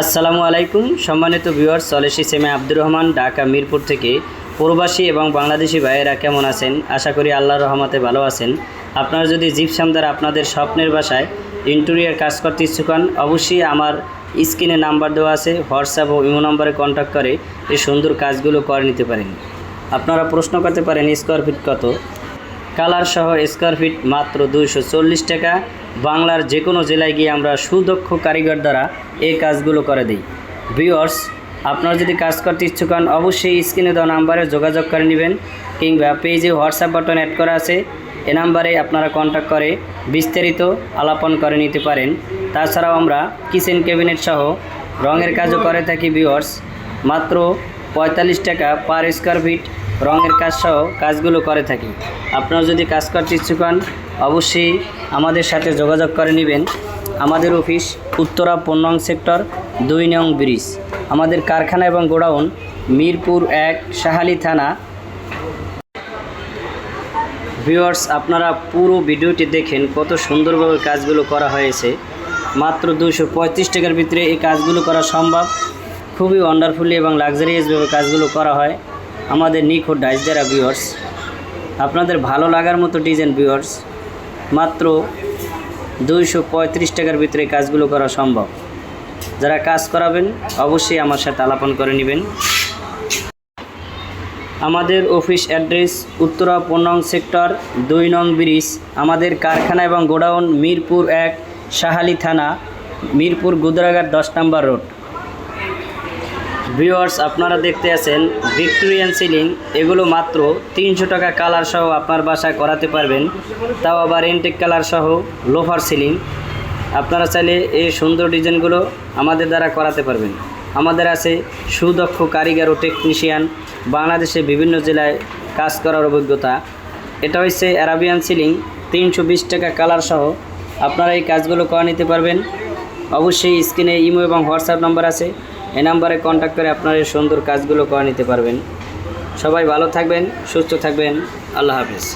আসসালামু আলাইকুম। সম্মানিত ভিউয়ার্স, চলেছি সেমে আব্দুর রহমান, ঢাকা, মিরপুর থেকে। প্রবাসী এবং বাংলাদেশি ভাইয়েরা কেমন আছেন? আশা করি আল্লাহর রহমতে ভালো আছেন। আপনারা যদি জিপসাম দ্বারা আপনাদের স্বপ্নের বাসায় ইন্টেরিয়ার কাজ করতে ইচ্ছুক হন, অবশ্যই আমার স্ক্রিনে নাম্বার দেওয়া আছে, হোয়াটসঅ্যাপ ও ইমো নম্বরে কন্ট্যাক্ট করে এই সুন্দর কাজগুলো করে নিতে পারেন। আপনারা প্রশ্ন করতে পারেন স্কোয়ার ফিট কত? কালার সহ স্কোয়ার ফিট মাত্র দুইশো চল্লিশ টাকা। বাংলার যে কোনো জেলায় গিয়ে আমরা সুদক্ষ কারিগর দ্বারা এই কাজগুলো করে দিই। ভিওর্স আপনারা যদি কাজ করতে ইচ্ছুক হন, অবশ্যই স্ক্রিনে দেওয়া নাম্বারে যোগাযোগ করে নেবেন কিংবা পেজে হোয়াটসঅ্যাপ বাটন অ্যাড করা আছে। এ নাম্বারে আপনারা কন্ট্যাক্ট করে বিস্তারিত আলাপন করে নিতে পারেন। তাছাড়াও আমরা কিচেন ক্যাবিনেট সহ রঙের কাজও করে থাকি ভিওর্স মাত্র পঁয়তাল্লিশ টাকা পার স্কোয়ার ফিট রঙের কাজ সহ কাজগুলো করে থাকি। আপনারা যদি কাজ করতে ইচ্ছুক হন, অবশ্যই আমাদের সাথে যোগাযোগ করে নেবেন। আমাদের অফিস উত্তরা পণ্যং সেক্টর দুই নং ব্রিজ। আমাদের কারখানা এবং গোডাউন মিরপুর এক সাহালি থানা। ভিউয়ার্স, আপনারা পুরো ভিডিওটি দেখেন কত সুন্দরভাবে কাজগুলো করা হয়েছে। মাত্র দুশো পঁয়ত্রিশ টাকার ভিতরে এই কাজগুলো করা সম্ভব। খুবই ওয়ান্ডারফুলি এবং লাক্সারিয়াসভাবে কাজগুলো করা হয়। আমাদের নিখোঁজ ডাইস দ্বারা ভিউয়ার্স আপনাদের ভালো লাগার মতো ডিজাইন ভিউয়ার্স মাত্র দুইশো পঁয়ত্রিশ টাকার ভিতরে কাজগুলো করা সম্ভব। যারা কাজ করাবেন, অবশ্যই আমার সাথে আলাপন করে নেবেন। আমাদের অফিস অ্যাড্রেস উত্তরা পনেরো সেক্টর দুই নং ব্রিজ, আমাদের কারখানা এবং গোডাউন, মিরপুর এক সাহালি থানা, মিরপুর গুদরাঘাট দশ নম্বর রোড। ভিউয়ার্স, আপনারা দেখতে আছেন ভিক্টোরিয়ান সিলিং। এগুলো মাত্র তিনশো টাকা কালার সহ আপনার বাসায় করাতে পারবেন। তাও আবার এনটেক কালার সহ লোফার সিলিং। আপনারা চাইলে এই সুন্দর ডিজাইনগুলো আমাদের দ্বারা করাতে পারবেন। আমাদের আছে সুদক্ষ কারিগর ও টেকনিশিয়ান, বাংলাদেশে বিভিন্ন জেলায় কাজ করার অভিজ্ঞতা। এটা হচ্ছে অ্যারাবিয়ান সিলিং, তিনশো বিশ টাকা কালার সহ আপনারা এই কাজগুলো করে নিতে পারবেন। অবশ্যই স্ক্রিনে ইমো এবং হোয়াটসঅ্যাপ নম্বর আছে। এই নাম্বারে কন্ট্যাক্ট করে আপনার এই সুন্দর কাজগুলো করে নিতে পারবেন। সবাই ভালো থাকবেন, সুস্থ থাকবেন। আল্লাহ হাফিজ।